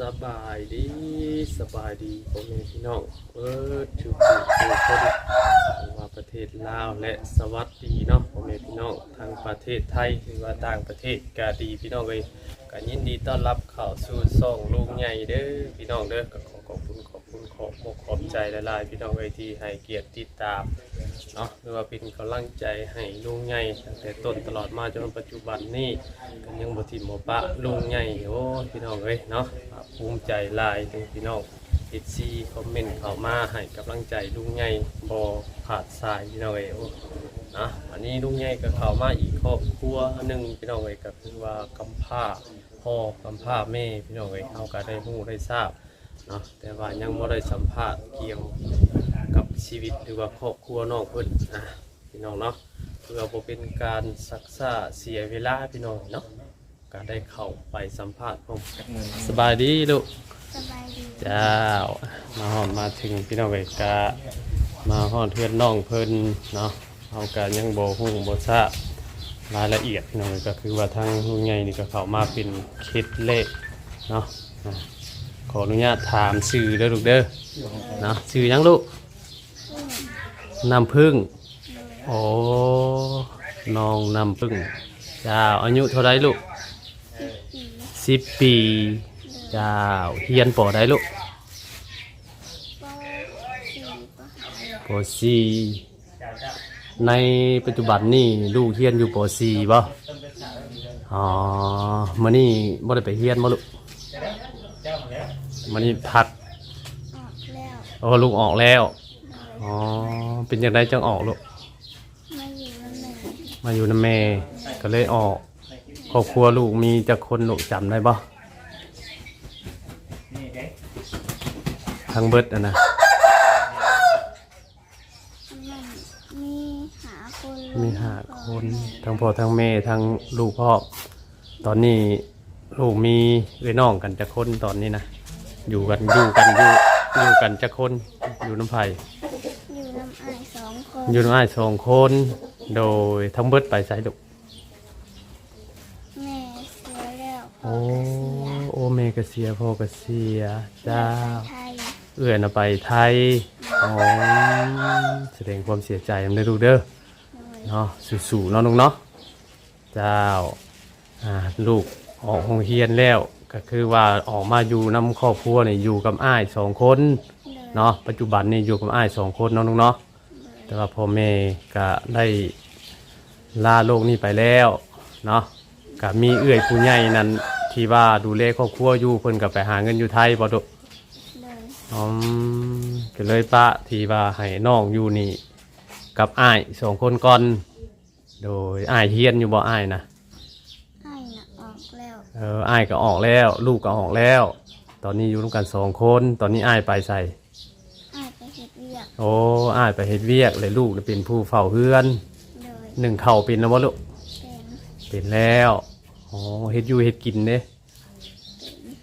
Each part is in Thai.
สบายดีสบายดีพ่อแม่พี่น้องเออทุกผู้ทุกคนว่าประเทศลาวและสวัสดีเนาะพ่อแม่พี่น้องทางประเทศไทยหรือว่าต่างประเทศก็ดีพี่น้องเลยก็ยินดีต้อนรับเข้าสู่ซ่องลุงใหญ่เด้อพี่น้องเด้อก็ขอขอบคุณขอ คุณขอบอกขอบใจหลายๆพี่น้องเลยที่ให้เกียรติติดตามเนาะหรือว่าเป็นกำลังใจให้ลุงใหญ่ตั้งแต่ต้นตลอดมาจนปัจจุบันนี้ก็ยังบ่ทิมบ่ปะลุงใหญ่โอ้พี่น้องเอ้ยเนาะภูมิใจลายถึงพี่น้องติดซีคอมเมนต์เข้ามาให้กำลังใจลุงใหญ่บ่ขาดสายพี่น้องเอ้ยโอ้นะอันนี้ลุงใหญ่ก็เข้ามาอีกครอบครัวหนึ่งพี่น้องเอ้ยก็คือว่ากำพร้าพ่อกำพร้าแม่พี่น้องเอ้ยเฮาก็ได้ฮู้ได้ทราบ เนาะแต่ว่ายังบ่ได้สัมภาษณ์เกี่ยวกับชีวิตหรือว่าครอบครัวน้องเพิ่นนะพี่น้องเนาะเพื่อบ่เป็นการซักซ่าเสียเวลาพี่น้องเนาะก็ได้เข้าไปสัมภาษณ์ผมสบายดีลูกสบายดีเจ้ามาฮอดมาถึงพี่น้องเอกกะมาฮอดเพื่อนน้องเพิ่นเนาะเอากันยังบ่ฮู้บ่ทราบรายละเอียดพี่น้องเอ้ยก็คือว่าทางลุงใหญ่นี่ก็เข้ามาเป็นเคล็ดเลขเนาะ อะขออนุญาตถามชื่อเด้อลูกเด้อเนาะชื่อหยังลูกน้ำพึ่งโอ้น้องน้ำพึ่งเจ้าอายุเท่าไรลูกสิบปีเจ้าเฮียนปอได้ลูกปสี่ปห้าปอซีในปัจจุบันนี่ลูกเฮียนอยู่ปอซีบ่อ๋อมื่อนี่บ่ได้ไปเฮียนบ่ลูก มื่อนี่พักออกแล้วโอ้ลูกออกแล้วอ๋อเป็นจังไดจังออกลูก มาอยู่นั่นเลยมาอยู่นำแม่ก็เลยออก ครอบครัวลูกมีจักคนลูกจำได้บ่ทั้งเบิดอะนะ มันมีหาคนมีห้าคนทั้งพ่อทั้งแม่ทั้งลูกพ่อตอนนี้ลูกมีเอ้ยน้องกันจะคนตอนนี้นะ อยู่กันอยู่กันอยู่อยู่กันจะคนอยู่น้ำไผ่อยู่น้ำไอายสองคนอยู่น้ำอ้ายสองคน โดยทั้งเบิดไปใส่ดุแม่เสียแล้วโอ้โอเมกเสียพ่อกเสียจ้าไทยเอื่อนเอาไปไทยอ๋อแสดงความเสียใจนำได้ดูกเด้อโดยเนาะสู่ๆเนาะลุงเนาะเจ้าอ่าลูกออกโรงเรียนแล้ว ก็คือว่าออกมาอยู่นำครอบครัวนี่อยู่กับอ้ายสองคนโดยเนาะปัจจุบันนี่อยู่กับอ้ายสองคนเนาะลุงเนาะแต่ว่าพ่อแม่ก็ได้ลาโลกนี้ไปแล้วเนาะก็มีเอื้อยผู้ใหญ่นั้นที่ว่าดูแลครอบครัวอยู่เพิ่นก็ไปหาเงินอยู่ไทยบ่ดุโดยอืมก็เลยปะที่ว่าให้น้องอยู่นี่กับอ้ายสองคนก่อน โดยอ้ายเฮียนอยู่บ่อ้ายนะ ไอ้ายน่ะออกแล้ว เอออ้ายก็ออกแล้ว ลูกก็ออกแล้ว ตอนนี้อยู่ร่วมกันสองคน ตอนนี้อ้ายไปใส่ไอ้ายไปเฮ็ดเวียกโอ้อ้ายไปเฮ็ดเวียกเลยลูกน่ะเป็นผู้เฝ้าเฮือนโดยหนึ่งเข่าวเป็นแล้วบ่ลูกเป็นเป็นแล้วอ๋อเฮ็ดอยู่เฮ็ดกินเด้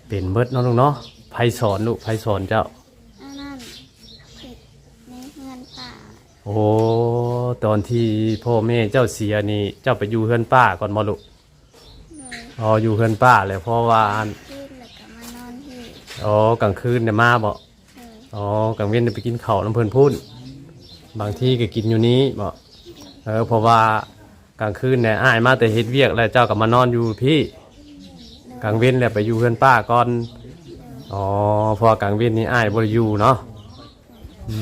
เป็นเบิดเนาะลูกเนาะไผสอนลูกไผสอนเจ้า อันนั้นเฮ็ดในเฮือนป่าโอ้ตอนที่พ่อแม่เจ้าเสียนี่ เจ้าไปอยู่เฮือนป้าก่อนบ่ลูกโดย อ๋ออยู่เฮือนป้าเลยเพราะว่าอันขึ้นแล้วก็มานอนที่อ๋อกลางคืนเนี่ยมาบ่โดยอ๋อกลางเว้นเนี่ยไปกินข้าวน้ำเพิ่นพุ่นบางที่ก็กินอยู่นี้บ่เออเพราะว่ากลางคืนเนี่ยอ้ายมาแต่เฮ็ดเวียกแล้วเจ้าก็มานอนอยู่พี่ กลางเว้นแล้วไปอยู่เฮือนป้าก่อนอ๋อเพราะว่ากลางเว้นนี่อ้ายบ่ได้อยู่เนาะอื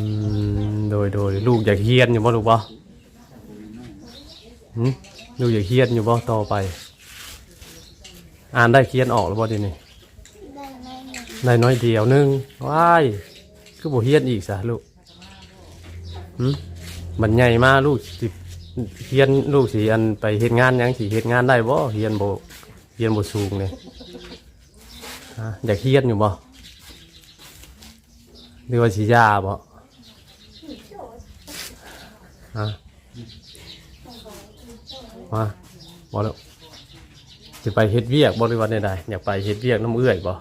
มโดยโดยลูกอยากเฮียนอยู่บ่ลูกบ่หึลูกอยากเฮียนอยู่บ่ต่อไป อ่านได้เขียนออกแล้วบ่เดียวนี้ได้ไหมหนึ่งได้น้อยเดียวหนึงว้ายคือบ่เฮียนอีกซะลูกหึมันใหญ่มาลูกสิเฮียนลูกสิอันไปเฮ็ดงานหยังสิเฮ็ดงานได้บ่เฮียนบ่เฮียนบ่สูงเลยฮะอยากเฮียนอยู่บ่หรือว่าสิยาบ่ฮะมาบ่แล้ว สิไปเฮ็ดเวียกบ่หรือว่าใดๆอยากไปเฮ็ดเวียกน้ำเอื้อยบ่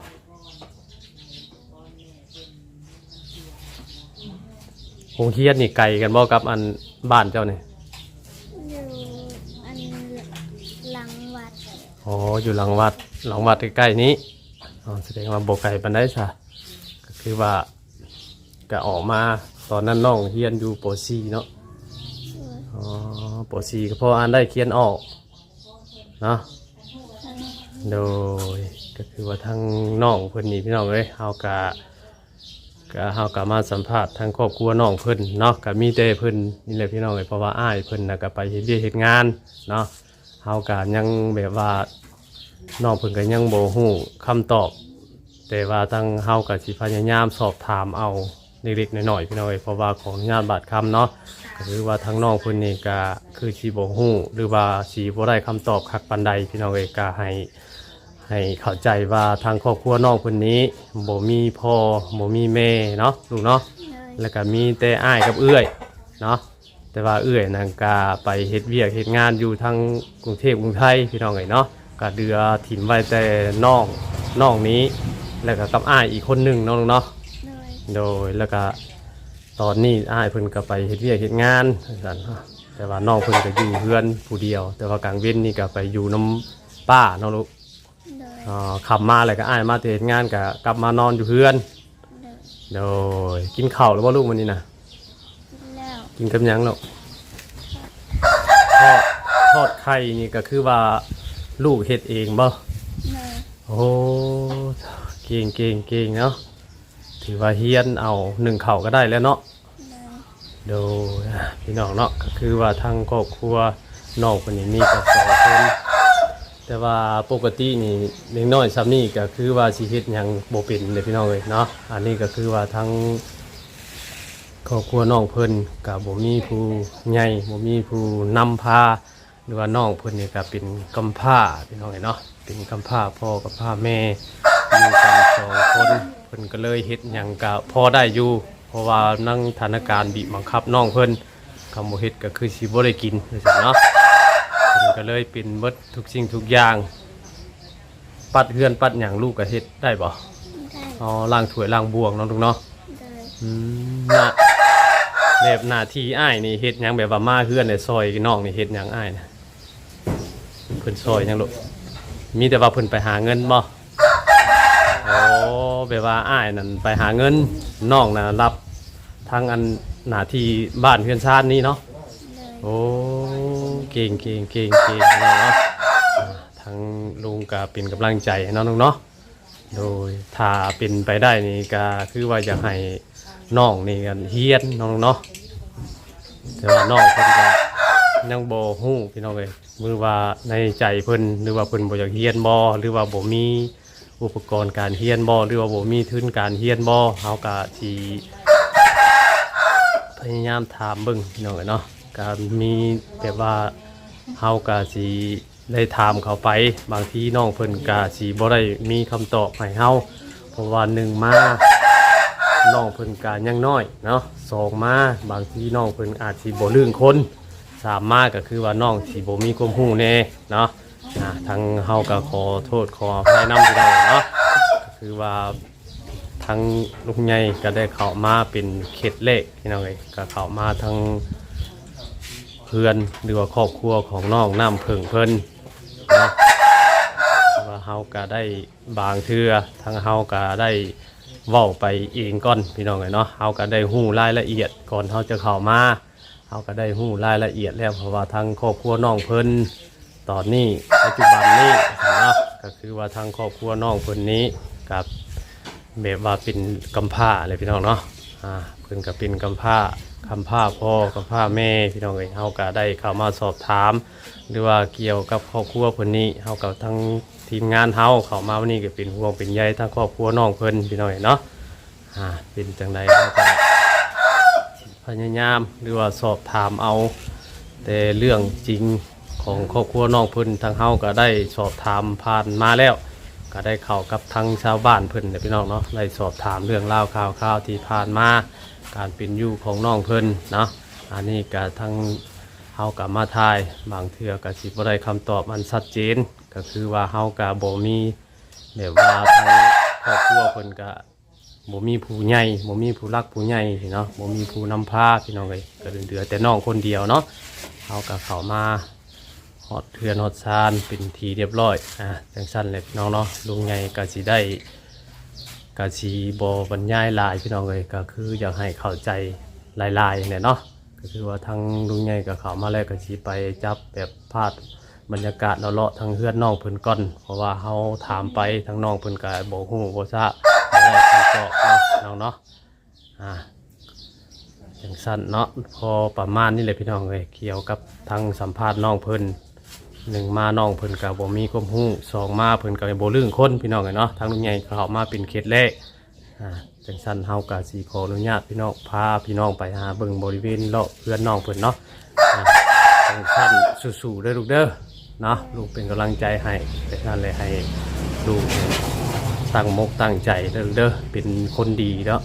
โรงเรียนนี่ไกลกันบ่กับอันบ้านเจ้านี่อยู่อันหลังวัดอ๋ออยู่หลังวัดหลังวัดใกล้ๆนี้โอ๋อแสดงว่าบ่ไกลปานใดซะก็คือว่าก็ออกมาตอนนั้นน้องเรียนอยู่ป .4 เนาะโดยอ๋อป .4 ก็พออ่านได้เขียนออกเนาะ โดยก็คือว่าทั้งน้องเพิ่นนี่พี่น้องเอ้ยเฮากะก็เฮากะมาสัมภาษณ์ทางครอบครัวน้องเพิ่นเนาะก็มีแต่เพิ่นนี่แหละพี่น้องเอ้ยเพราะว่าอ้ายเพิ่นน่ะก็ไปเฮ็ดเวียกเฮ็ดงานเนาะเฮากะยังแบบว่าน้องเพิ่นก็ยังบ่ฮู้คำตอบ แต่ว่าทางเฮาก็สิพยายามสอบถามเอาเล็กๆน้อยๆพี่น้องเอ้ยเพราะว่าของญาตบาดคำเนาะก็คือว่าทางน้องเพิ่นนี่ก็คือสิบ่ฮู้หรือว่าสิบ่ได้คำตอบคักปานใดพี่น้องเอ้ยก็ให้ ให้เข้าใจว่าทางครอบครัวน้องคนนี้บ่มีพ่อบ่มีแม่เนาะลูกเนาะโดยแล้วก็มีแต่อ้ายกับเอื้อยเนาะแต่ว่าเอื้อยนั่นก็ไปเฮ็ดเวียกเฮ็ดงานอยู่ทางกรุงเทพกรุงไทยพี่น้องเอ้ยเนาะก็เดือถิ่มไว้แต่น้องน้องนี้ แล้วก็กับอ้ายอีกคนหนึงเนาะลูกเนาะโดยโดยแล้วก็ตอนนี้อ้ายเพิ่นก็ไปเฮ็ดเวียกเฮ็ดงานสั่นเนาะแต่ว่าน้องเพิ่นก็อยู่เพื่อนผู้เดียว แต่ว่ากลางเว้นนี่ก็ไปอยู่น้ำป้าเนาะลูกโดย อ๋อขับมาเลยก็อ้ายมาเทศงานก็กลับมานอนอยู่เพื่อนโดยโดยกินข้าวหรือว่าลูกมันนี่นะกินแล้วกินกับหยังหรอกทอดทอดไข่นี่ก็คือว่าลูกเฮ็ดเองบ่โดยโอ้เก่งเก่งเก่งเนาะถือว่าเฮียนเอาหนึ่งเข่าวก็ได้แล้วเนาะโดยโดยอะพี่น้องเนาะก็คือว่าทางครอบครัวน้องคนนี้มีกับสองคน แต่ว่าปกตินี่เล็กน้อยซ้ำนี่ก็คือว่าชีวิตยังโบเป็นเลยพี่น้องเลยเนาะอันนี้ก็คือว่าทั้งครอบครัวน้องเพิ่นกับบ่มีผู้ใหญ่บ่มีผู้นำพาหรือว่าน้องเพิ่นนี่ก็เป็นกำพร้าพี่น้องเลยเนาะเป็นกำพร้าพ่อกับพ่อแม่อยู่กันสองคนเพิ่นก็เลยเฮ็ดหยังก็พอได้อยู่ เพราะว่านั่งสถานการณ์บีบบังคับน้องเพิ่นคำบ่เฮ็ดก็คือสิบ่ได้กินจังซี่เนาะ ก็เลยเป็นเบิดทุกสิ่งทุกอย่าง ปัดเฮือนปัดหยังลูกก็เฮ็ดได้บ่ได้อ๋อล้างถ้วยล้างบวงเนาะลูกเนาะโดยอืมน่ะแบบหน้าที่อ้ายนี่เฮ็ดหยังแบบว่ามาเฮือนในซอยน้องนี่เฮ็ดหยังอ้ายนะเพิ่นซอยหยังลูกมีแต่ว่าเพิ่นไปหาเงินบ่โอ้แบบว่าอ้ายนั่นไปหาเงินน้องน่ะรับทางอันหน้าที่บ้านเฮือนชาตินี่เนาะ โดยโอ้ เก่งเก่งเก่งเก่งเนาะเนาะอ่าทางลุงก็เป็นกำลังใจให้น้องลุงเนาะโดยถ้าเป็นไปได้นี่ก็คือว่าอยากให้น้องนี่กันเฮียนน้องลุงเนาะแต่ว่าน้องเพิ่นก็ยังบ่ฮู้พี่น้องเอ้ยมือว่าในใจเพิ่นหรือว่าเพิ่นบ่อยากเฮียนบ่หรือว่าบ่มีอุปกรณ์การเฮียนบ่หรือว่าบ่มีทุนการเฮียนบ่เฮาก็สิพยายามถามเบิ่งพี่น้องเอ้ยเนาะ ก็มีแบบว่าเฮาก็สิได้ถามเขาไป บางทีน้องเพิ่นก็สิบ่ได้มีคำตอบให้เฮาเพราะว่าหนึ่งมาน้องเพิ่นก็ยังน้อยเนาะสองมาบางทีน้องเพิ่นอาจสิบ่ลืมคนสามมาก็คือว่าน้องสิบ่มีความรู้แน่เนาะอ่าทางเฮาก็ขอโทษขออภัยนำพี่น้องเนาะก็คือว่า ทั้งลุงใหญ่ก็ได้เข้ามาเป็นเขตเลขพี่น้องเอ้ยก็เข้ามาทั้ง เพื่อนหรือว่าครอบครัวของน้องน้ำเพิงเพิ่นเนาะว่าเฮาก็ได้บางเทื่อทั้งเฮาก็ได้เว้าไปเองก่อนพี่น้องเอ้ยเนาะเฮาก็ได้ฮู้รายละเอียดก่อนเฮาจะเข้ามาเฮาก็ได้ฮู้รายละเอียดแล้วเพราะว่าทั้งครอบครัวน้องเพิ่นตอนนี้ปัจจุบันนี้เนาะก็คือว่าทางครอบครัวน้องเพิ่นนี้กับแบบว่าเป็นกำพร้าอะไรพี่น้องเนาะอ่าเพิ่นก็เป็นกำพร้า คำพาพ่อกำพร้าแม่พี่น้องเอ้ยเฮาก็ได้เข้ามาสอบถาม หรือว่าเกี่ยวกับครอบครัวเพิ่นนี้เฮากับทั้งทีมงานเฮาเข้ามาวันนี้ก็เป็นห่วงเป็นใยทั้งครอบครัวน้องเพิ่นพี่น้องเอ้ยเนาะอ่าเป็นจังไดเฮาก็พยายามหรือว่าสอบถามเอา แต่เรื่องจริงของครอบครัวน้องเพิ่นทางเฮาก็ได้สอบถามผ่านมาแล้ว ก็ได้เข้ากับทางชาวบ้านเพิ่นเนี่ยพี่น้องเนาะได้สอบถามเรื่องราวข่าวข่าวที่ผ่านมา การเป็นอยู่ของน้องเพิ่นเนาะอันนี้ก็ทางเฮากับมาทายบางเทื่อก็สิบ่ได้คำตอบมันชัดเจน ก็คือว่าเฮาก็บ่มีแบบว่าทางครอบครัวเพิ่นก็บ่มีผู้ใหญ่บ่มีผู้รักผู้ใหญ่เนาะบ่มีผู้นำพาพี่น้องเอ้ยก็เหลือแต่น้องคนเดียวเนาะเฮาก็เข้ามาขฮอดเทือนฮอดซานเป็นทีเรียบร้อยอะจังสั้นเลยพี่น้องเนาะลุงใหญ่ก็สิได้ ก็สิบ่บรรยายหลายพี่น้องเลยก็คืออยากให้เข้าใจหลายๆเนี่ยเนาะก็คือว่าทางลุงใหญ่ก็เขามาแล้วก็สิไปจับแบบภาพบรรยากาศเลาะๆทางเฮือนน้องเพิ่นก่อนเพราะว่าเฮาถามไปทางน้องเพิ่นก็บ่ฮู้บ่ทราบบ่ได้คำตอบเนาะน้องเนาะอ่าอย่างสั้นเนาะพอประมาณนี่เลยพี่น้องเลยเกี่ยวกับทางสัมภาษณ์น้องเพิ่น หนึ่งมาน้องเพิ่นกับบ่มีความรู้สองมาเพิ่นกับบ่ลื่นคนพี่น้องเลยเนาะทางลุงใหญ่เขามาเป็นเขตแรกอ่าจังสั้นเฮากะสีขออนุญาตพี่น้องพาพี่น้องไปหาเบิ่งบริเวณเลาะเพื่อนน้องเพิ่นเนาะอ่าจังสั้นสู้ๆเด้อลูกเด้อเนาะลูกเป็นกำลังใจให้แต่นั่นเลยให้ลูกตั้งมกตั้งใจเด้อลูกเด้อเป็นคนดีเนาะ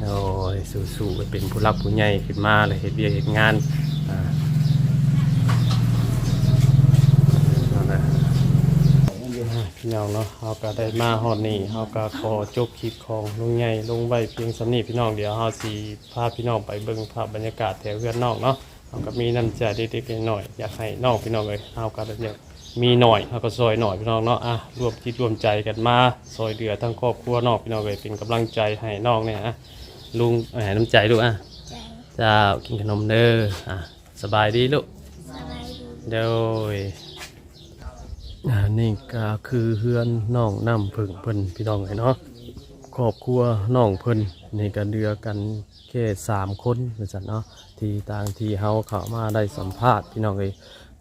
โอ้ยสู้ๆเป็นผู้รักผู้ใหญ่ขึ้นมาเลยเห็นเบียเห็นงานอ่านั่นแหละอ่าพี่ น้องเนาะเขาก็ได้มาฮอดนี่เขาก็ขอจบคลิปของลุงใหญ่ลงไว้เพียงสำนีพี่น้องเดี๋ยวเขาสีพาพี่น้องไปเบิ่งภาพบรรยากาศแถวเพื่อนนอกเนาะเขาก็มีน้ำใจเด็กๆหน่อยๆอยากให้น้องพี่น้องเลยเขาก็ได้เนี่ยมีหน่อยเขาก็ซอยหน่อยพี่น้องเนาะอะรวมจิตรวมใจกันมาซอยเดือทั้งครอบครัวนอกพี่น้องเลยเป็นกำลังใจให้น้องเนี่ยอะลุงแหมน้ำใจลูกอะใจเจ้ากินขนมเด้ออะสบายดีลูกสบายดีเดี๋ยว อ่านี่ก็คือเพื่อนน้องน้ำพึ่งเพิ่นพี่น้องไงเนาะครอบครัวน้องเพิ่นนี่ก็เดือกันแค่สามคนเหมือนกันเนาะที่ต่างที่เฮาเข้ามาได้สัมภาษณ์พี่น้องเลย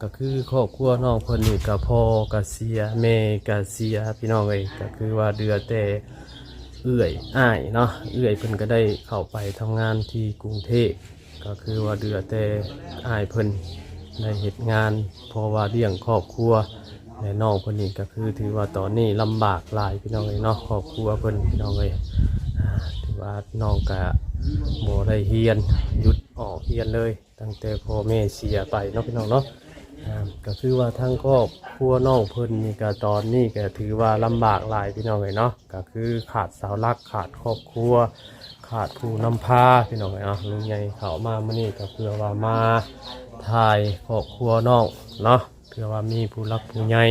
ก็คือครอบครัวน้องเพิ่นนี่ก็พ่อก็เสียแม่ก็เสียพี่น้องเลยก็คือว่าเดือแต่เอื้อยอ้ายเนาะเอื้อยเพิ่นก็ได้เข้าไปทำงานที่กรุงเทพก็คือว่าเดือแต่อ้ายเพิ่นได้เหตุงานเพราะว่าเลี้ยงครอบครัว และน้องเพิ่นนี่ก็คือถือว่าตอนนี้ลำบากหลายพี่น้องเลยเนาะครอบครัวเพิ่นพี่น้องเลยอ่าถือว่าน้องก็บ่ได้เฮียนหยุดออกเฮียนเลย ตั้งแต่พ่อแม่เสียไปเนาะพี่น้องเนาะอ่าก็คือว่าทั้งครอบครัวน้องเพิ่นนี่ก็ตอนนี้ก็ถือว่าลำบากหลายพี่น้องเลยเนาะก็คือขาดเสาหลักขาดครอบครัว ขาดผู้นำพาพี่น้องเลยเนาะลุงใหญ่เขามามื่อนี้ก็เพื่อว่ามาถ่ายครอบครัวน้องเนาะ เพื่อว่ามีผู้รักผู้ใหญ่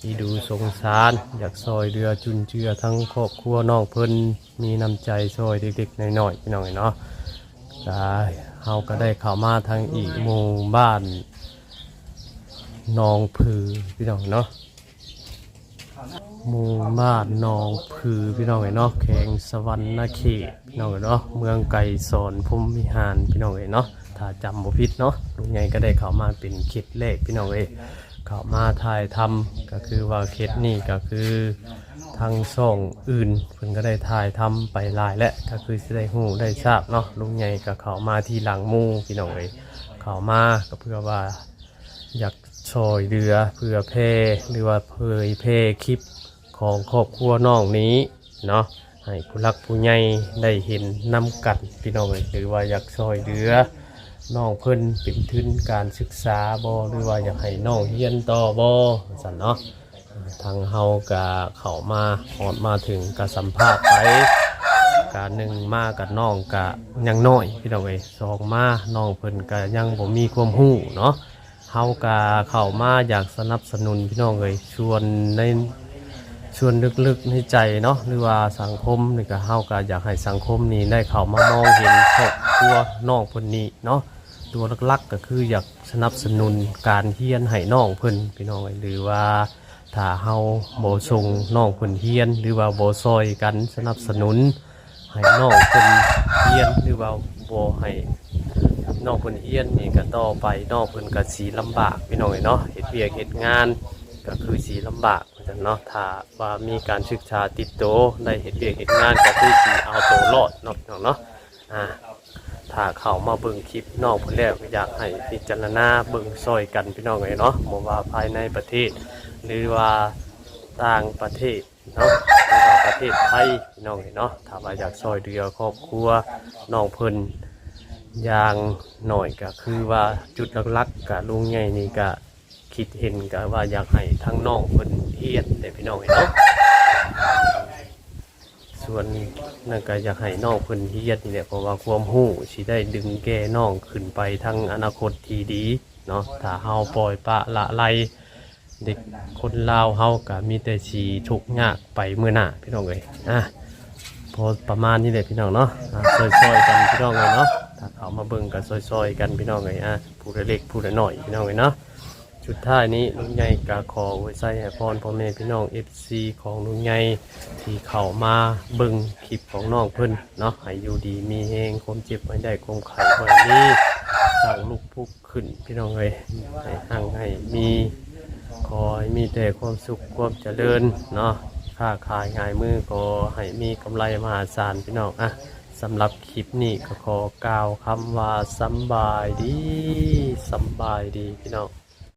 ที่ดูสงสาร อยากซอยเรือจุนเจือทั้งครอบครัวน้องเพิ่นมีน้ำใจซอยเด็กๆน้อยๆพี่น้องเลยเนาะได้เฮาก็ได้เข้ามาทางอีกหมู่บ้านหนองผือพี่น้องเนาะหมู่บ้านหนองผือพี่น้องเอ๋ยเนาะแขงสวรรณเขตพี่น้องเอ๋ยเนาะเมืองไก่สอนพรมวิหารพี่น้องเอ๋ยเนาะ ถ้าจำบ่ผิดเนาะลุงใหญ่ก็ได้เข้ามาเป็นเขตแรกพี่น้องเอ๋ยเข้ามาถ่ายทำก็คือว่าเขตนี้ก็คือทางช่องอื่นเพิ่นก็ได้ถ่ายทำไปหลายและก็คือสิได้ฮู้ได้ทราบเนาะลุงใหญ่ก็เข้ามาที่หลังหมู่พี่น้องเอ๋ยเข้ามาก็เพื่อว่าอยากช่วยเรือเพื่อเพหรือว่าเผยเพคลิปของครอบครัวน้องนี้เนาะให้ผู้รักผู้ใหญ่ได้เห็นนำกันพี่น้องเอ้ยหรือว่าอยากช่วยเรือ น้องเพิ่นเป็นทุนการศึกษาบ่หรือว่าอยากให้น้องเรียนต่อบ่สั่นเนาะทางเฮากะเข้ามาฮอดมาถึงกะสัมภาษณ์ไปการหนึ่งมากับน้องกะยังน้อยพี่น้องเอ้สองมาน้องเพิ่นกะยังบ่มีความรู้เนาะเฮากาเข้ามาอยากสนับสนุนพี่น้องเลยชวนในชวนลึกๆในใจเนาะหรือว่าสังคมนี่ก็เฮากาอยากให้สังคมนี้ได้เข้ามามองเห็นครอบครัวน้องเพิ่นนี้เนาะ ตัวลักๆก็คืออยากสนับสนุนการเฮียนให้น้องเพิ่นพี่น้องเอ้ยหรือว่าถ้าเฮาบ่ส่งน้องเพิ่นเฮียน หรือว่าบ่ซอยกันสนับสนุนให้น้องเพิ่นเฮียนหรือว่าบ่ให้น้องเพิ่นเฮียนนี่ก็ต่อไปน้องเพิ่นก็สีลำบากพี่น้องเอ้ยเนาะเฮ็ดเวียกเฮ็ดงานก็คือสีลำบากเหมือนกันเนาะถ้าว่ามีการศึกษาติดโตวได้เฮ็ดเวียกเฮ็ดงานก็คือสีเอาตัวรอดเนาะพี่น้องเนาะอ่า ถ้าเข้ามาเบิ่งคลิปน้องเพิ่นแล้วก็อยากให้พิจารณาเบิ่งซอยกันพี่น้องเอ้ยเนาะบ่ว่าภายในประเทศ หรือว่าต่างประเทศเนาะหรือว่าประเทศไทยพี่น้องเอ้ยเนาะถ้าว่าอยากซอยเดือครอบครัวน้องเพิ่นอย่างหน่อยก็คือว่าจุดหลักๆกับลุงใหญ่นี่ก็คิดเห็นก็ว่าอยากให้ทั้งน้องเพิ่นเฮียนแต่พี่น้องเห็นเนาะ ส่วนนั่นก็อยากให้น้องเพิ่นเฮียนนี่แหละเพราะว่าความหู้สิได้ดึงแก่น้องขึ้นไปทางอนาคตที่ดีเนาะถ้าเฮาปล่อยปละละเลยเด็กคนลาวเฮาก็มีแต่สีทุกข์ยากไปเมื้อหน้าพี่น้องเอ้ยอะพอประมาณนี้แหละพี่น้องเนาะอะซอยๆกันพี่น้องเอ้ยเนาะถ้าเขามาเบิ่งกันซอยๆกันพี่น้องเอ้ยอะผู้ใดเล็กผู้ใดน้อยพี่น้องเอ้ยเนาะ ชุดท้ายนี้ลุงใหญ่กาขอไว้ใส่ให้พรพ่อแม่พี่น้อง FC ของลุงใหญ่ที่เข้ามาเบิ่งคลิปของน้องเพิ่นเนาะให้อยู่ดีมีแฮงความเจ็บไม่ได้ความไข้บ่มีสร้างลูกพุกขึ้นพี่น้องเอ้ยให้หั่งให้มีขอให้มีแต่ความสุขความเจริญเนาะค้าขายง่ายมือก็ให้มีกำไรมหาศาลพี่น้องอะสำหรับคลิปนี้ก็ขอกล่าวคำว่าสำบายดีสำบายดีพี่น้อง